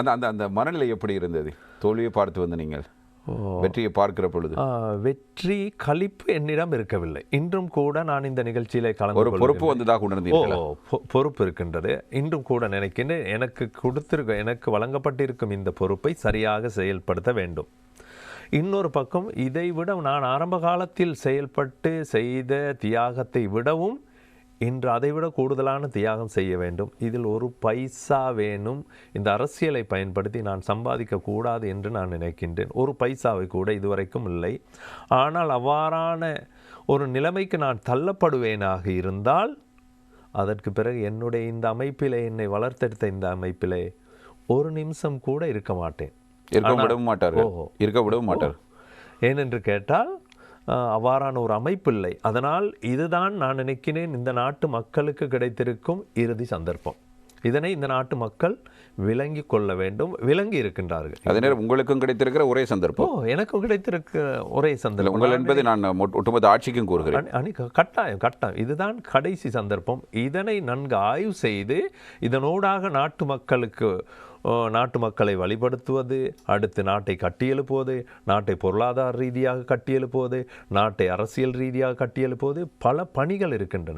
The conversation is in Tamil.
அந்த அந்த அந்த மனநிலை எப்படி இருந்தது? தோல்வியை பார்த்து வந்த நீங்கள்? வெற்றியை பார்க்கிற பொழுது? வெற்றி களிப்பு என்னிடம் இருக்கவில்லை. இன்றும் கூட நான் இந்த நிகழ்ச்சியிலே கலந்து ஒரு பொறுப்பு வந்ததாக உணர்ந்தீர்களா? பொறுப்பு இருக்கின்றது. இன்றும் கூட நினைக்கின்றேன் எனக்கு கொடுத்திருக்க எனக்கு வழங்கப்பட்டிருக்கும் இந்த பொறுப்பை சரியாக செயல்படுத்த வேண்டும். இன்னொரு பக்கம் இதை விட நான் ஆரம்ப காலத்தில் செயல்பட்டு செய்த தியாகத்தை விடவும் இன்று அதைவிட கூடுதலான தியாகம் செய்ய வேண்டும். இதில் ஒரு பைசா வேணும். இந்த அரசியலை பயன்படுத்தி நான் சம்பாதிக்க கூடாது என்று நான் நினைக்கின்றேன். ஒரு பைசாவை கூட இதுவரைக்கும் இல்லை. ஆனால் அவ்வாறான ஒரு நிலைமைக்கு நான் தள்ளப்படுவேனாக இருந்தால் அதற்கு பிறகு என்னுடைய இந்த அமைப்பிலே என்னை வளர்த்தெடுத்த இந்த அமைப்பிலே ஒரு நிமிஷம் கூட இருக்க மாட்டேன். இருக்க விடவும் மாட்டார்கள். ஓஹோ. இருக்க விடவும் மாட்டார் ஏனென்று கேட்டால் அவ்வாறான ஒரு அமைப்பு இல்லை அதனால் இதுதான் நான் நினைக்கிறேன் இந்த நாட்டு மக்களுக்கு கிடைத்திருக்கும் இறுதி சந்தர்ப்பம். இதனை இந்த நாட்டு மக்கள் விளங்கி கொள்ள வேண்டும் விளங்கி இருக்கின்றார்கள். அதே நேரம் உங்களுக்கும் கிடைத்திருக்கிற ஒரே ஓ சந்தர்ப்பம் எனக்கும் கிடைத்திருக்க ஒரே சந்தர்ப்பம். உங்கள் என்பது நான் ஒட்டுமொத்த ஆட்சிக்கும் கூறுகிறேன். கட்டாயம் கட்டாயம். இதுதான் கடைசி சந்தர்ப்பம். இதனை நன்கு ஆய்வு செய்து இதனூடாக நாட்டு மக்களுக்கு நாட்டு மக்களை வழிபடுத்துவது அடுத்து நாட்டை கட்டியெழுப்புவது நாட்டை பொருளாதார ரீதியாக கட்டியெழுப்புவது நாட்டை அரசியல் ரீதியாக கட்டியெழுப்புவது பல பணிகள் இருக்கின்றன.